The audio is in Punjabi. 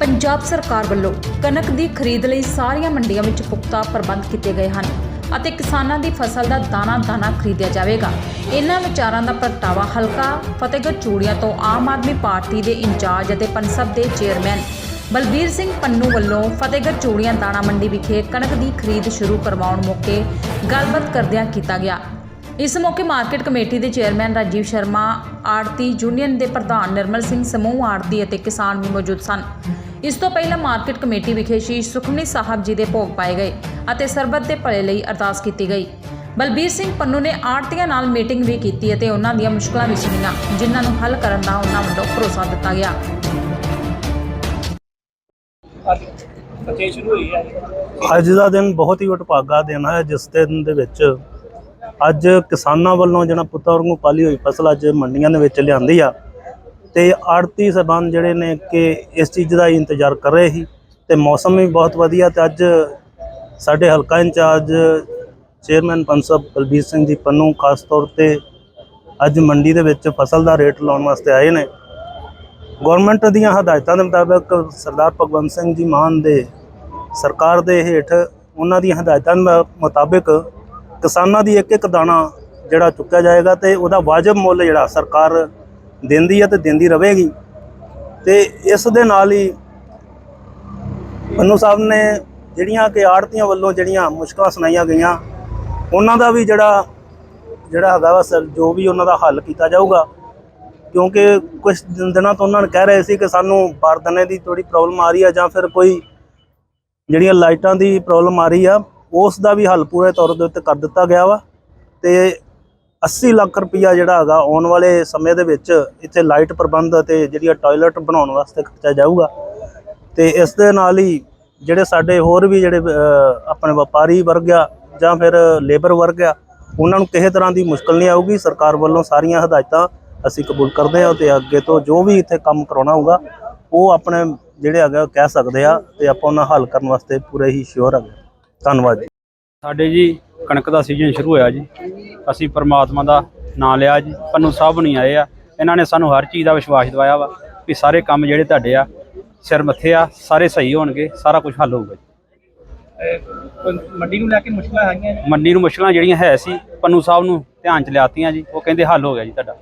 ਪੰਜਾਬ ਸਰਕਾਰ ਵੱਲੋਂ ਕਣਕ ਦੀ ਖਰੀਦ ਲਈ ਸਾਰੀਆਂ ਮੰਡੀਆਂ ਵਿੱਚ ਪੁਖਤਾ ਪ੍ਰਬੰਧ ਕੀਤੇ ਗਏ ਹਨ ਅਤੇ ਕਿਸਾਨਾਂ ਦੀ ਫਸਲ ਦਾ ਦਾਣਾ-ਦਾਣਾ ਖਰੀਦਿਆ ਜਾਵੇਗਾ। ਇਹਨਾਂ ਵਿਚਾਰਾਂ ਦਾ ਪ੍ਰਗਟਾਵਾ ਹਲਕਾ ਫਤਿਹਗੜ੍ਹ ਚੂੜੀਆਂ ਤੋਂ ਆਮ ਆਦਮੀ ਪਾਰਟੀ ਦੇ ਇੰਚਾਰਜ ਅਤੇ ਪਨਸਬ ਦੇ ਚੇਅਰਮੈਨ ਬਲਬੀਰ ਸਿੰਘ ਪੰਨੂ ਵੱਲੋਂ ਫਤਿਹਗੜ੍ਹ ਚੂੜੀਆਂ ਦਾਣਾ ਮੰਡੀ ਵਿਖੇ ਕਣਕ ਦੀ ਖਰੀਦ ਸ਼ੁਰੂ ਕਰਵਾਉਣ ਮੌਕੇ ਗੱਲਬਾਤ ਕਰਦਿਆਂ ਕੀਤਾ ਗਿਆ। ਇਸ ਮੌਕੇ ਮਾਰਕੀਟ ਕਮੇਟੀ ਦੇ ਚੇਅਰਮੈਨ ਰਾਜੀਵ ਸ਼ਰਮਾ ਆੜਤੀ ਯੂਨੀਅਨ ਦੇ ਪ੍ਰਧਾਨ ਨਿਰਮਲ ਸਿੰਘ ਸਮੂਹ ਆੜਤੀ ਅਤੇ ਕਿਸਾਨ ਵੀ ਮੌਜੂਦ ਸਨ। ਇਸ ਤੋਂ ਪਹਿਲਾਂ ਮਾਰਕੀਟ ਕਮੇਟੀ ਵਿਖੇ ਸ਼ੀਸ਼ ਸੁਖਮਨੀ ਸਾਹਿਬ ਜੀ ਦੇ ਭੋਗ ਪਾਏ ਗਏ ਅਤੇ ਸਰਬੱਤ ਦੇ ਭਲੇ ਲਈ ਅਰਦਾਸ ਕੀਤੀ ਗਈ। ਬਲਬੀਰ ਸਿੰਘ ਪੰਨੂ ਨੇ ਆੜਤੀਆਂ ਨਾਲ ਮੀਟਿੰਗ ਵੀ ਕੀਤੀ ਅਤੇ ਉਹਨਾਂ ਦੀਆਂ ਮੁਸ਼ਕਲਾਂ ਵੀ ਸੁਣੀਆਂ ਜਿਨ੍ਹਾਂ ਨੂੰ ਹੱਲ ਕਰਨ ਦਾ ਉਹਨਾਂ ਵੱਲੋਂ ਭਰੋਸਾ ਦਿੱਤਾ ਗਿਆ। ਅੱਜ ਦਾ ਦਿਨ ਬਹੁਤ ਹੀ ਵਡਭਾਗਾ ਦਿਨ ਹੈ, ਜਿਸ ਦਿਨ ਦੇ ਵਿੱਚ ਅੱਜ ਕਿਸਾਨਾਂ ਵੱਲੋਂ ਜਿਹੜਾ ਪੁੱਤਾਂ ਨੂੰ ਪਾਲੀ ਹੋਈ ਫਸਲ ਅੱਜ ਮੰਡੀਆਂ ਦੇ ਵਿੱਚ ਲਿਆਂਦੀ ਆ ਤੇ ਆੜਤੀ ਸਬੰਧ ਜਿਹੜੇ ਨੇ ਕਿ ਇਸ ਚੀਜ਼ ਦਾ ਹੀ ਇੰਤਜ਼ਾਰ ਕਰ ਰਹੇ ਸੀ ਤੇ ਮੌਸਮ ਵੀ ਬਹੁਤ ਵਧੀਆ ਤੇ ਅੱਜ ਸਾਡੇ ਹਲਕਾ ਇੰਚਾਰਜ ਚੇਅਰਮੈਨ ਪੰਸਬ ਬਲਬੀਰ ਸਿੰਘ ਜੀ ਪੰਨੂ, ਖਾਸ ਤੌਰ ਤੇ ਅੱਜ ਮੰਡੀ ਦੇ ਵਿੱਚ ਫਸਲ ਦਾ ਰੇਟ ਲਾਉਣ ਵਾਸਤੇ ਆਏ ਨੇ। ਗਵਰਨਮੈਂਟ ਦੀਆਂ ਹਦਾਇਤਾਂ ਦੇ ਮੁਤਾਬਕ ਸਰਦਾਰ ਭਗਵੰਤ ਸਿੰਘ ਜੀ ਮਾਨ ਦੇ ਸਰਕਾਰ ਦੇ ਹੇਠ ਉਹਨਾਂ ਦੀਆਂ ਹਦਾਇਤਾਂ ਦੇ ਮੁਤਾਬਕ ਕਿਸਾਨਾਂ ਦੀ ਇੱਕ ਇੱਕ ਦਾਣਾ ਜਿਹੜਾ ਚੁੱਕਿਆ ਜਾਏਗਾ ਤੇ ਉਹਦਾ ਵਾਜਬ ਮੁੱਲ ਜਿਹੜਾ ਸਰਕਾਰ ਦਿੰਦੀ ਹੈ ਤੇ ਦਿੰਦੀ ਰਹੇਗੀ। ਤੇ ਇਸ ਦੇ ਨਾਲ ਹੀ ਪੰਨੂ ਸਾਹਿਬ ਨੇ ਜਿਹੜੀਆਂ ਕਿ ਆੜਤੀਆਂ ਵੱਲੋਂ ਜਿਹੜੀਆਂ ਮੁਸ਼ਕਲਾਂ ਸੁਣਾਈਆਂ ਗਈਆਂ, ਉਹਨਾਂ ਦਾ ਵੀ ਜਿਹੜਾ ਜਿਹੜਾ ਹੈਗਾ ਵਾ ਸਰ, ਜੋ ਵੀ ਉਹਨਾਂ ਦਾ ਹੱਲ ਕੀਤਾ ਜਾਊਗਾ, ਕਿਉਂਕਿ ਕੁਝ ਦਿਨਾਂ ਤੋਂ ਉਹਨਾਂ ਨੇ ਕਹਿ ਰਹੇ ਸੀ ਕਿ ਸਾਨੂੰ ਬਾਰਦਾਨੇ ਦੀ ਥੋੜੀ ਪ੍ਰੋਬਲਮ ਆ ਰਹੀ ਆ ਜਾਂ ਫਿਰ ਕੋਈ ਜਿਹੜੀਆਂ ਲਾਈਟਾਂ ਦੀ ਪ੍ਰੋਬਲਮ ਆ ਰਹੀ ਆ ਉਸ ਦਾ ਵੀ ਹੱਲ ਪੂਰੇ ਤੌਰ ਦੇ ਉੱਤੇ ਕਰ ਦਿੱਤਾ ਗਿਆ ਵਾ ਤੇ 80 ਲੱਖ ਰੁਪਈਆ ਜਿਹੜਾ ਹੈਗਾ ਆਉਣ ਵਾਲੇ ਸਮੇਂ ਦੇ ਵਿੱਚ ਇੱਥੇ ਲਾਈਟ ਪ੍ਰਬੰਧ ਅਤੇ ਜਿਹੜੀਆਂ ਟਾਇਲਟ ਬਣਾਉਣ ਵਾਸਤੇ ਖਰਚਿਆ ਜਾਊਗਾ। ਤੇ ਇਸ ਦੇ ਨਾਲ ਹੀ ਜਿਹੜੇ ਸਾਡੇ ਹੋਰ ਵੀ ਜਿਹੜੇ ਆਪਣੇ ਵਪਾਰੀ ਵਰਗ ਆ ਜਾਂ ਫਿਰ ਲੇਬਰ ਵਰਗ ਆ, ਉਹਨਾਂ ਨੂੰ ਕਿਸੇ ਤਰ੍ਹਾਂ ਦੀ ਮੁਸ਼ਕਲ ਨਹੀਂ ਆਊਗੀ। ਸਰਕਾਰ ਵੱਲੋਂ ਸਾਰੀਆਂ ਹਦਾਇਤਾਂ ਅਸੀਂ ਕਬੂਲ ਕਰਦੇ ਹਾਂ ਤੇ ਅੱਗੇ ਤੋਂ ਜੋ ਵੀ ਇੱਥੇ ਕੰਮ ਕਰਾਉਣਾ ਹੋਊਗਾ, ਉਹ ਆਪਣੇ ਜਿਹੜੇ ਹੈਗਾ ਉਹ ਕਹਿ ਸਕਦੇ ਆ ਤੇ ਆਪਾਂ ਉਹਨਾਂ ਹੱਲ ਕਰਨ ਵਾਸਤੇ ਪੂਰੇ ਹੀ ਸ਼ੋਰ ਹੈਗੇ। ਧੰਨਵਾਦ ਜੀ। ਸਾਡੇ ਜੀ ਕਣਕ ਦਾ ਸੀਜ਼ਨ ਸ਼ੁਰੂ ਹੋਇਆ ਜੀ। ਅਸੀਂ ਪਰਮਾਤਮਾ ਦਾ ਨਾਮ ਲਿਆ ਜੀ ਪੰਨੂ ਸਾਹਿਬ ਨਹੀਂ ਆਏ ਆ। ਇਹਨਾਂ ਨੇ ਸਾਨੂੰ ਹਰ ਚੀਜ਼ ਦਾ ਵਿਸ਼ਵਾਸ ਦਿਵਾਇਆ ਵਾ ਵੀ ਸਾਰੇ ਕੰਮ ਜਿਹੜੇ ਤੁਹਾਡੇ ਆ ਸਿਰ ਮੱਥੇ ਆ ਸਾਰੇ ਸਹੀ ਹੋਣਗੇ ਸਾਰਾ ਕੁਝ ਹੱਲ ਹੋਊਗਾ ਜੀ। ਮੰਡੀ ਨੂੰ ਲੈ ਕੇ ਮੁਸ਼ਕਲਾਂ ਆਈਆਂ ਨੇ ਮੰਡੀ ਨੂੰ ਮੁਸ਼ਕਲਾਂ ਜਿਹੜੀਆਂ ਹੈ ਸੀ ਪੰਨੂ ਸਾਹਿਬ ਨੂੰ ਧਿਆਨ ਚ ਲਿਆਤੀਆਂ ਜੀ ਉਹ ਕਹਿੰਦੇ ਹੱਲ ਹੋ ਗਿਆ ਜੀ ਤੁਹਾਡਾ।